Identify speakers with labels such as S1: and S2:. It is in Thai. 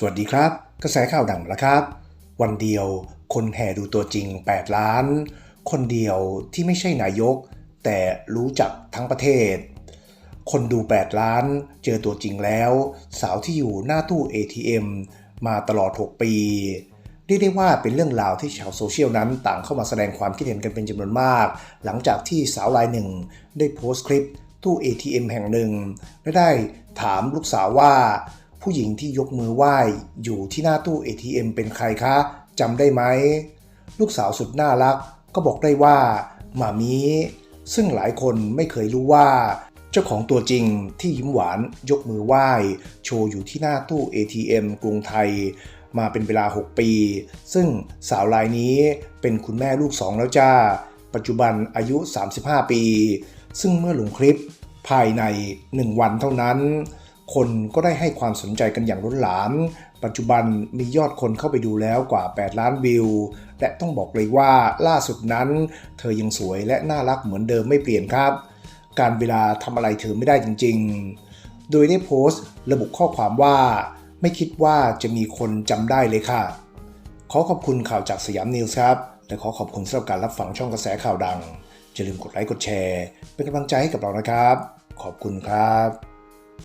S1: สวัสดีครับ กระแสข่าวดังแล้วครับ วันเดียวคนแห่ดูตัวจริง 8 ล้าน คนเดียวที่ไม่ใช่นายก แต่รู้จักทั้งประเทศ คนดู 8 ล้าน เจอตัวจริงแล้ว สาวที่อยู่หน้าตู้ ATM มาตลอด 6 ปีเรียกได้ว่าเป็นเรื่องราวที่ชาวโซเชียลนั้นต่างเข้ามาแสดงความคิดเห็นกันเป็นจำนวนมาก หลังจากที่สาวรายหนึ่ง ได้โพสต์คลิปตู้ ATM แห่งหนึ่งและได้ถามลูกสาวว่า ผู้หญิงที่ยกมือไหว้อยู่ที่หน้าตู้ ATM เป็นใครคะจำได้ไหม ลูกสาวสุดน่ารักก็บอกได้ว่าหมามีซึ่งหลายคนไม่เคยรู้ว่า เจ้าของตัวจริงที่ยิ้มหวานยกมือไหว้ โชว์อยู่ที่หน้าตู้ ATM กรุงไทย มาเป็นเวลา 6 ปี ซึ่งสาวรายนี้เป็นคุณแม่ลูกสองแล้วจ้า ปัจจุบันอายุ 35 ปี ซึ่งเมื่อลงคลิปภายใน 1 วันเท่านั้น คนก็ได้ให้ความสนใจกันอย่างล้นหลาม ปัจจุบันมียอดคนเข้าไปดูแล้วกว่า 8 ล้านวิว และต้องบอกเลยว่าล่าสุดนั้น เธอยังสวยและน่ารักเหมือนเดิมไม่เปลี่ยนครับ การเวลาทำอะไรเธอไม่ได้จริง ๆ โดยได้โพสต์ ระบุข้อความว่า ไม่คิดว่าจะมีคนจำได้เลยค่ะ ขอขอบคุณข่าวจากสยามนิวส์ครับ และขอขอบคุณสำหรับการรับฟังช่องกระแสข่าวดังอย่าลืมกดไลค์กดแชร์ เป็นกำลังใจให้กับเรานะครับ ขอบคุณครับ